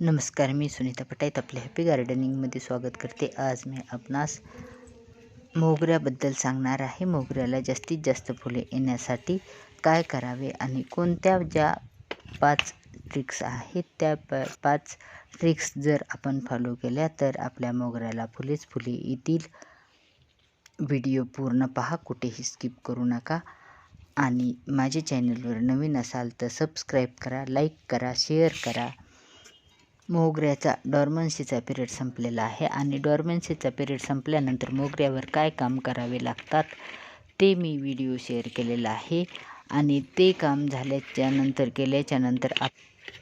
नमस्कार मी सुनीता पटाईत आपल्या हॅपी गार्डनिंगमध्ये स्वागत करते. आज मी आपणास मोगऱ्याबद्दल सांगणार आहे. मोगऱ्याला जास्तीत जास्त फुले येण्यासाठी काय करावे आणि कोणत्या ज्या पाच ट्रिक्स आहेत त्या प पाच ट्रिक्स जर आपण फॉलो केल्या तर आपल्या मोगऱ्याला फुलेच फुले येतील. व्हिडिओ पूर्ण पहा कुठेही स्किप करू नका. आणि माझे चॅनलवर नवीन असाल तर सबस्क्राईब करा लाईक करा शेअर करा. मोगऱ्याचा डॉर्मन्सीचा पिरियड संपलेला आहे आणि डॉर्मन्सीचा पिरियड संपल्यानंतर मोगऱ्यावर काय काम करावे लागतात ते मी व्हिडिओ शेअर केलेला आहे. आणि ते काम झाल्याच्यानंतर केल्याच्यानंतर आप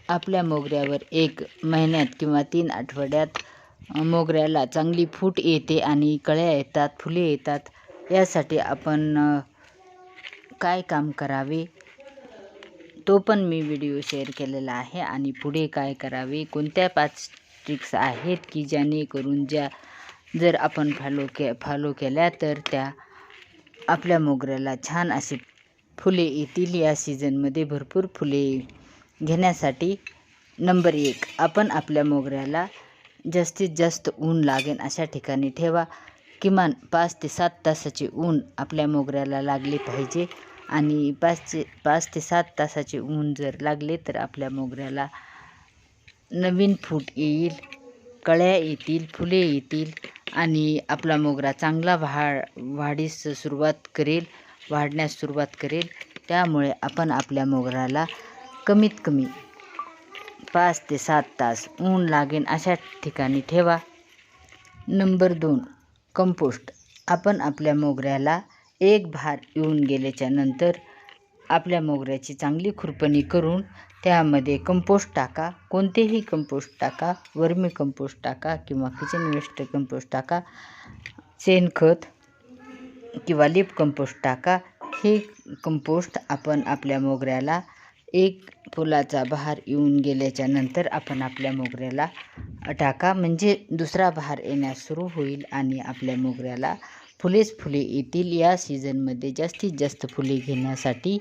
आपल्या मोगऱ्यावर एक महिन्यात किंवा तीन आठवड्यात मोगऱ्याला चांगली फूट येते आणि कळ्या येतात फुले येतात. यासाठी आपण काय काम करावे? तो पण मी व्हिडिओ शेअर केलेला आहे. आणि पुढे काय करावे? कोणत्या पाच ट्रिक्स आहेत की जेणेकरून ज्या जर आपण फॉलो के फॉलो केल्या तर त्या आपल्या मोगऱ्याला छान अशी फुले येतील. या सीझनमध्ये भरपूर फुले घेण्यासाठी नंबर एक आपण आपल्या मोगऱ्याला जास्तीत जास्त ऊन लागेल अशा ठिकाणी ठेवा. किमान पाच ते सात तासाचे ऊन आपल्या मोगऱ्याला लागले पाहिजे. आणि पाचचे पाच ते सात तासाचे ऊन जर लागले तर आपल्या मोगऱ्याला नवीन फूट येईल कळ्या येतील फुले येतील आणि आपला मोगरा चांगला वाढ वाढीस सुरुवात करेल वाढण्यास सुरुवात करेल. त्यामुळे आपण आपल्या मोगऱ्याला कमीत कमी पाच ते सात तास ऊन लागेल अशा ठिकाणी ठेवा. नंबर दोन कंपोस्ट. आपण आपल्या मोगऱ्याला एक भार येऊन गेल्याच्यानंतर आपल्या मोगऱ्याची चांगली खुरपणी करून त्यामध्ये कंपोस्ट टाका. कोणतेही कंपोस्ट टाका. वर्मी कंपोस्ट टाका किंवा किचन वेस्ट कंपोस्ट टाका. शेणखत किंवा लिप कंपोस्ट टाका. हे कंपोस्ट आपण आपल्या मोगऱ्याला एक फुलाचा बहार येऊन गेल्याच्यानंतर आपण आपल्या मोगऱ्याला टाका. म्हणजे दुसरा बहार येण्यास सुरू होईल आणि आपल्या मोगऱ्याला फुलेच फुले येतील या सीझनमध्ये जास्तीत जास्त फुले घेण्यासाठी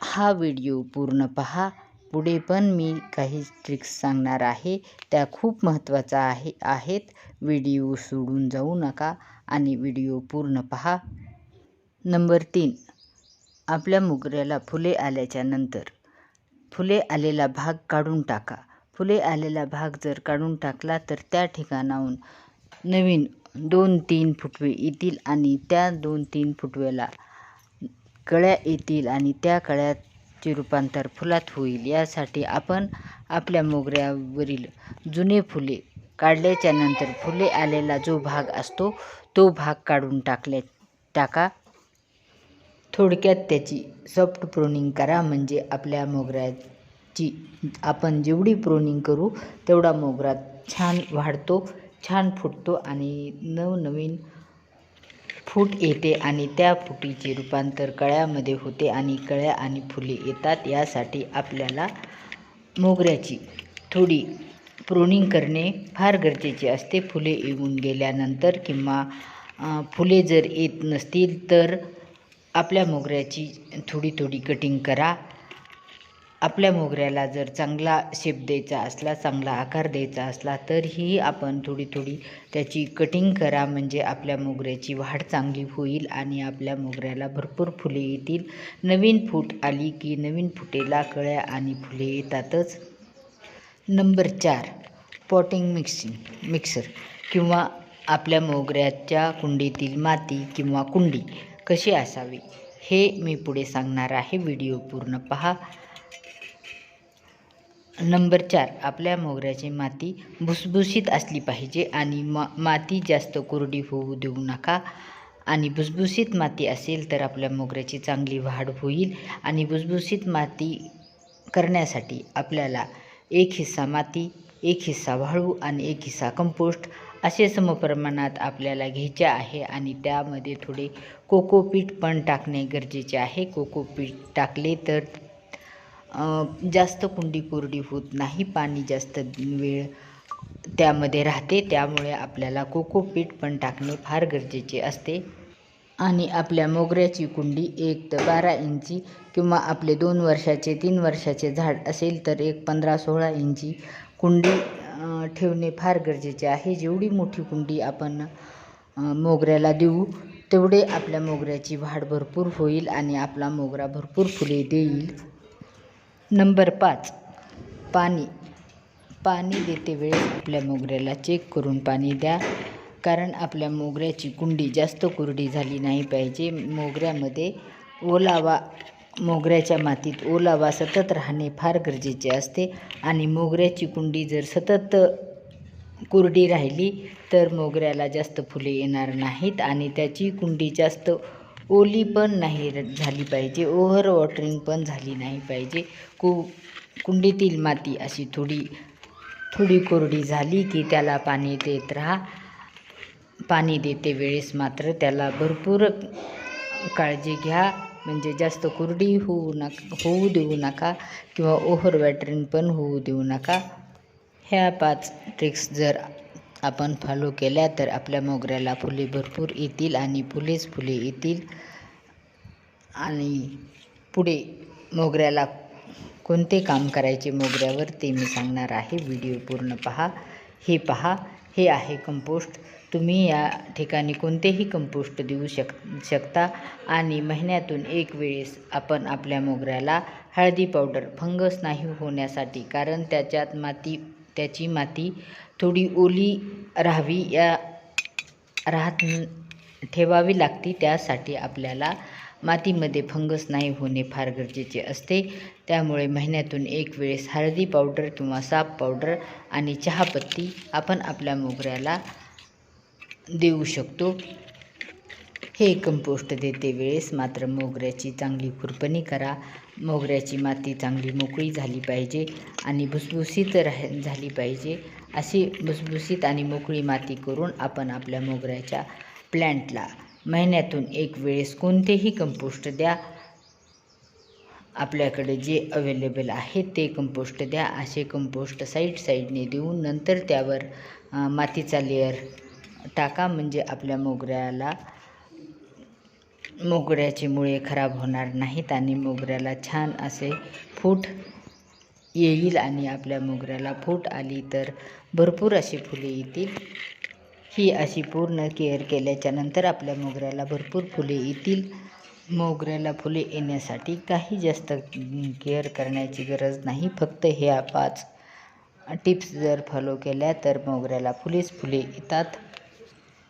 हा व्हिडिओ पूर्ण पहा. पुढे पण मी काही ट्रिक्स सांगणार आहे. त्या खूप महत्त्वाचा आहे आहेत. व्हिडिओ सोडून जाऊ नका आणि व्हिडिओ पूर्ण पहा. नंबर तीन. आपल्या मोगऱ्याला फुले आल्याच्यानंतर. फुले आलेला भाग काढून टाका. फुले आलेला भाग जर काढून टाकला तर त्या ठिकाणाहून नवीन दोन तीन फुटवे येतील आणि त्या दोन तीन फुटव्याला कळ्या येतील आणि त्या कळ्याचे रूपांतर फुलात होईल. यासाठी आपण आपल्या मोगऱ्यावरील जुने फुले काढल्याच्या नंतर फुले आलेला जो भाग असतो तो भाग काढून टाकल्या टाका. थोडक्यात त्याची सॉफ्ट प्रोनिंग करा म्हणजे आपल्या मोगऱ्याची आपण जेवढी प्रोनिंग करू तेवढा मोगरा छान वाढतो. छान फुटतो आणि नवनवीन फूट येते आणि त्या फुटीचे रूपांतर कळ्यामध्ये होते आणि कळ्या आणि फुले येतात. यासाठी आपल्याला मोगऱ्याची थोडी प्रोनिंग करणे फार गरजेचे असते. फुले येऊन गेल्यानंतर किंवा फुले जर येत नसतील तर आपल्या मोगऱ्याची थोडी थोडी कटिंग करा. आपल्या मोगऱ्याला जर चांगला शेप द्यायचा असला चांगला आकार द्यायचा असला तरीही आपण थोडी थोडी त्याची कटिंग करा. म्हणजे आपल्या मोगऱ्याची वाढ चांगली होईल आणि आपल्या मोगऱ्याला भरपूर फुले येतील. नवीन फूट आली की नवीन फुटेला कळ्या आणि फुले येतातच. नंबर चार पॉटिंग मिक्सिंग मिक्सर किंवा आपल्या मोगऱ्याच्या कुंडीतील माती किंवा कुंडी कशी असावी हे मी पुढे सांगणार आहे. व्हिडिओ पूर्ण पहा. नंबर चार आपल्या मोगऱ्याची माती भुसभुशीत असली पाहिजे आणि मा माती जास्त कोरडी होऊ देऊ नका. आणि भुसभुशीत माती असेल तर आपल्या मोगऱ्याची चांगली वाढ होईल आणि भुसभुशीत माती करण्यासाठी आपल्याला एक हिस्सा माती एक हिस्सा वाळू आणि एक हिस्सा कंपोस्ट असे समप्रमाणात आपल्याला घ्यायचे आहे आणि त्यामध्ये थोडे कोकोपीट पण टाकणे गरजेचे आहे. कोकोपीट टाकले तर जास्त कुंडी कोरडी होत नाही पाणी जास्त वेळ त्यामध्ये राहते त्यामुळे आपल्याला कोकोपीट पण टाकणे फार गरजेचे असते. आणि आपल्या मोगऱ्याची कुंडी एक तर बारा इंची किंवा आपले दोन वर्षाचे तीन वर्षाचे झाड असेल तर एक पंधरा सोळा इंची कुंडी ठेवणे फार गरजेचे आहे. जेवढी मोठी कुंडी आपण मोगऱ्याला देऊ तेवढे आपल्या मोगऱ्याची वाढ भरपूर होईल आणि आपला मोगरा भरपूर फुले देईल. नंबर पाच. पाणी. पाणी देते वेळेस आपल्या मोगऱ्याला चेक करून पाणी द्या. कारण आपल्या मोगऱ्याची कुंडी जास्त कोरडी झाली नाही पाहिजे. मोगऱ्यामध्ये ओलावा मोगऱ्याच्या मातीत ओलावा सतत राहणे फार गरजेचे असते. आणि मोगऱ्याची कुंडी जर सतत कोरडी राहिली तर मोगऱ्याला जास्त फुले येणार नाहीत आणि त्याची कुंडी जास्त ओली पण नाही र- झाली पाहिजे. ओव्हर वॉटरिंग पण झाली नाही पाहिजे. कु कुंडीतील माती अशी थोडी थोडी कोरडी झाली की त्याला पाणी देत राहा. पाणी देते वेळेस मात्र त्याला भरपूर काळजी घ्या. म्हणजे जास्त कोरडी होऊ नका होऊ देऊ नका किंवा ओव्हर वॅटरिंग पण होऊ देऊ नका. ह्या पाच ट्रिक्स जर आपण फॉलो केल्या तर आपल्या मोगऱ्याला फुले भरपूर येतील आणि फुलेच फुले येतील. आणि पुढे मोगऱ्याला कोणते काम करायचे मोगऱ्यावर ते मी सांगणार आहे. व्हिडिओ पूर्ण पहा. हे पहा. हे आहे कंपोस्ट तुम्ही या ठिकाणी कोणतेही कंपोस्ट देऊ शक शकता. आणि महिन्यातून एक वेळेस आपण आपल्या मोगऱ्याला हळदी पावडर फंगस नाही होण्यासाठी कारण त्याच्यात माती त्याची माती थोडी ओली राहावी या राहत ठेवावी लागते. त्यासाठी आपल्याला मातीमध्ये फंगस नाही होणे फार गरजेचे असते. त्यामुळे महिन्यातून एक वेळेस हळदी पावडर किंवा साप पावडर आणि चहापत्ती आपण आपल्या मोगऱ्याला देऊ शकतो. हे कंपोस्ट देते वेळेस. मात्र मोगऱ्याची चांगली खुरपणी करा. मोगऱ्याची माती चांगली मोकळी झाली पाहिजे आणि भुसभुशीत राह झाली पाहिजे. अशी भुसभुशीत आणि मोकळी माती करून आपण आपल्या मोगऱ्याच्या प्लॅन्टला महिन्यातून एक वेळेस कोणतेही कंपोस्ट द्या. आपल्याकडे जे अवेलेबल आहे ते कंपोस्ट द्या. असे कंपोस्ट साईड साईडने देऊन नंतर त्यावर मातीचा लेअर टाका. म्हणजे आपल्या मोगऱ्याला मोगऱ्याची मुळे खराब होणार नाहीत आणि मोगऱ्याला छान असे फूट येईल आणि आपल्या मोगऱ्याला फूट आली तर भरपूर अशी फुले येतील. ही अशी पूर्ण केअर केल्याच्यानंतर आपल्या मोगऱ्याला भरपूर फुले येतील. मोगऱ्याला फुले येण्यासाठी काही जास्त केअर करण्याची गरज नाही. फक्त ह्या पाच टिप्स जर फॉलो केल्या तर मोगऱ्याला फुलेच फुले येतात.